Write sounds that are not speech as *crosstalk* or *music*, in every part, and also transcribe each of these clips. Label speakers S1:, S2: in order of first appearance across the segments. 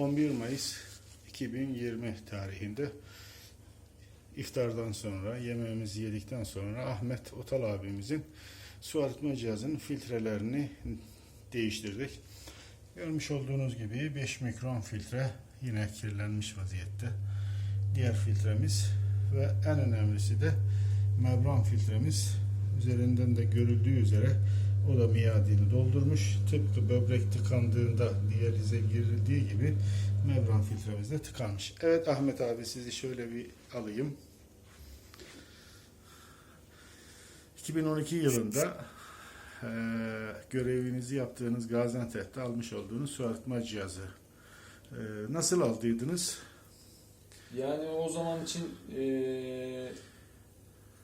S1: 11 Mayıs 2020 tarihinde iftardan sonra yemeğimizi yedikten sonra Ahmet Otal abimizin su arıtma cihazının filtrelerini değiştirdik. Görmüş olduğunuz gibi 5 mikron filtre yine kirlenmiş vaziyette. Diğer filtremiz ve en önemlisi de membran filtremiz üzerinden de görüldüğü üzere o da miadini doldurmuş. Tıpkı böbrek tıkandığında diyalize girildiği gibi membran filtremiz de tıkanmış. Evet Ahmet abi sizi şöyle bir alayım. 2012 yılında eee, görevinizi yaptığınız Gaziantep'te almış olduğunuz su arıtma cihazı. Eee, nasıl aldıydınız?
S2: Yani o zaman için eee,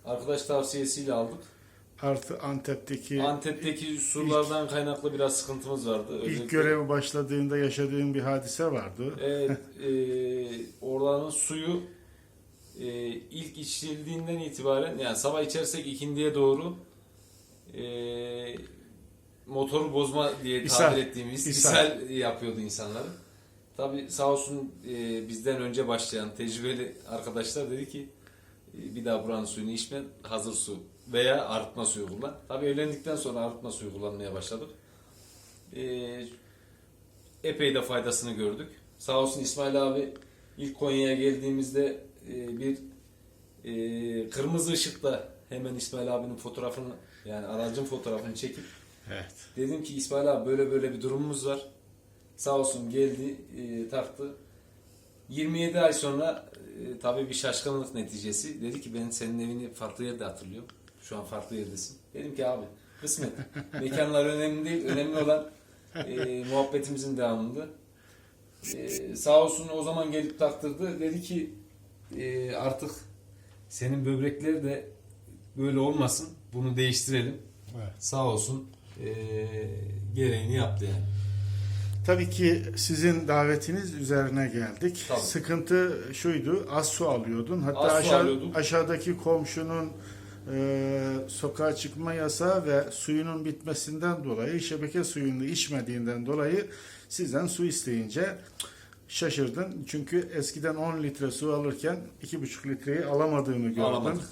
S2: arkadaş tavsiyesiyle aldık.
S1: Artı Antep'teki
S2: Antep'teki surlardan kaynaklı biraz sıkıntımız vardı.
S1: ilk
S2: Özellikle-
S1: görev başladığında yaşadığın bir hadise vardı.
S2: Evet, *laughs* eee oranın suyu eee, ilk içildiğinden itibaren yani sabah içersek ikindiye doğru eee, motoru bozma diye tabir
S1: İshal.
S2: ettiğimiz
S1: İshal.
S2: ishal yapıyordu insanları. Tabi sağ olsun eee, bizden önce başlayan tecrübeli arkadaşlar dedi ki bir daha buranın suyunu içme hazır su veya arıtma suyu kullan. Tabi evlendikten sonra arıtma suyu kullanmaya başladık. Eee epey de faydasını gördük. Sağ olsun İsmail abi ilk Konya'ya geldiğimizde e, bir e, kırmızı ışıkta hemen İsmail abinin fotoğrafını yani aracın fotoğrafını çekip
S1: Evet.
S2: dedim ki İsmail abi böyle böyle bir durumumuz var. Sağ olsun geldi e, taktı. 27 ay sonra e, tabii bir şaşkınlık neticesi dedi ki ben senin evini farklı yerde hatırlıyorum. Şu an farklı yerdesin. Dedim ki abi kısmet. *laughs* Mekanlar önemli değil. Önemli olan e, muhabbetimizin devamında. E, sağ olsun o zaman gelip taktırdı. Dedi ki e, artık senin böbrekleri de böyle olmasın. Bunu değiştirelim.
S1: evet.
S2: Sağ olsun e, gereğini yaptı yani.
S1: Tabii ki sizin davetiniz üzerine geldik.
S2: Tabii.
S1: Sıkıntı şuydu, az su alıyordun. Hatta
S2: Az
S1: aşağı,
S2: alıyorduk.
S1: aşağıdaki komşunun e, sokağa çıkma yasağı ve suyunun bitmesinden dolayı, şebeke suyunu içmediğinden dolayı sizden su isteyince şaşırdın. Çünkü eskiden 10 litre su alırken 2,5 litreyi alamadığını gördün.
S2: Alamadık.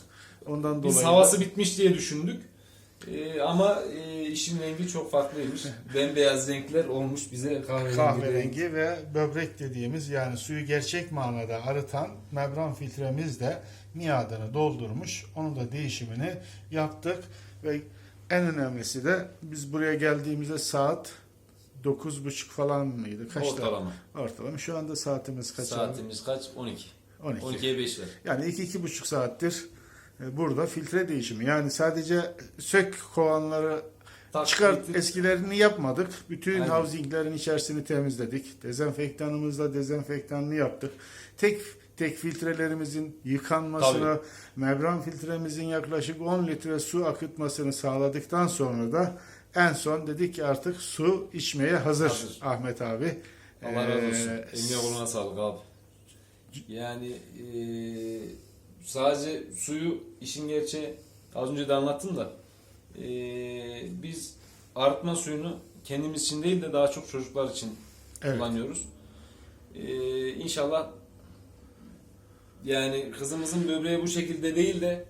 S1: Ondan
S2: Biz
S1: dolayı
S2: havası bitmiş diye düşündük. E, ama e, işin rengi çok farklıymış. *laughs* Bembeyaz renkler olmuş bize kahverengi.
S1: kahverengi ve böbrek dediğimiz yani suyu gerçek manada arıtan membran filtremiz de miadını doldurmuş. Onun da değişimini yaptık ve en önemlisi de biz buraya geldiğimizde saat 9.30 falan mıydı? Kaçta?
S2: Ortalama.
S1: Ortalama. Şu anda saatimiz kaç? abi?
S2: Saatimiz kaç? 12.
S1: 12.
S2: 12'ye 5 ver.
S1: Yani 2-2,5 saattir burada filtre değişimi. Yani sadece sök kovanları
S2: Tak,
S1: Çıkart eskilerini yapmadık. Bütün
S2: Aynen.
S1: housinglerin içerisini temizledik. Dezenfektanımızla dezenfektanını yaptık. Tek tek filtrelerimizin yıkanmasını, membran filtremizin yaklaşık 10 litre su akıtmasını sağladıktan sonra da en son dedik ki artık su içmeye hazır,
S2: Hazır.
S1: Ahmet abi.
S2: Allah razı olsun.
S1: Ee,
S2: Eline koluna sağlık abi. Yani e, sadece suyu işin gerçeği az önce de anlattım da e, biz arıtma suyunu kendimiz için değil de daha çok çocuklar için
S1: Evet.
S2: kullanıyoruz. E, inşallah yani kızımızın böbreği bu şekilde değil de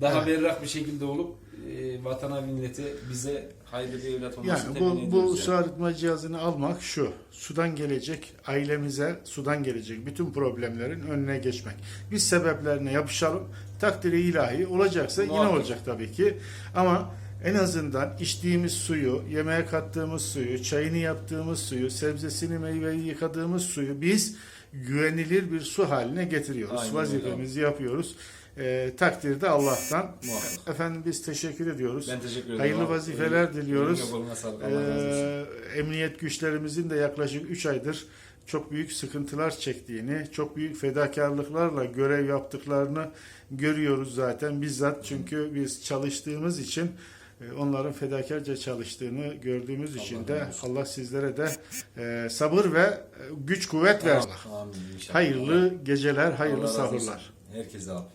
S2: daha
S1: Evet.
S2: berrak bir şekilde olup e, vatana millete bize hayırlı bir evlat olmasını
S1: Yani bu, bu su arıtma cihazını almak şu. Sudan gelecek, ailemize sudan gelecek bütün problemlerin önüne geçmek. Biz sebeplerine yapışalım. Takdiri ilahi olacaksa yine
S2: Muhakkak.
S1: olacak tabii ki. Ama en azından içtiğimiz suyu, yemeğe kattığımız suyu, çayını yaptığımız suyu, sebzesini, meyveyi yıkadığımız suyu biz güvenilir bir su haline getiriyoruz.
S2: Aynen
S1: Vazifemizi yapıyoruz. Ee, takdirde Allah'tan.
S2: Muhakkak.
S1: Efendim biz teşekkür ediyoruz.
S2: Ben teşekkür ederim.
S1: Hayırlı vazifeler
S2: Eline-
S1: diliyoruz. Ee, emniyet güçlerimizin de yaklaşık 3 aydır çok büyük sıkıntılar çektiğini, çok büyük fedakarlıklarla görev yaptıklarını görüyoruz zaten bizzat. Çünkü biz çalıştığımız için e, onların fedakarca çalıştığını gördüğümüz için
S2: Allah
S1: de
S2: razı olsun.
S1: Allah sizlere de e, sabır ve e, güç kuvvet
S2: inşallah.
S1: Hayırlı geceler, hayırlı
S2: Allah
S1: sahurlar.
S2: Herkese abi.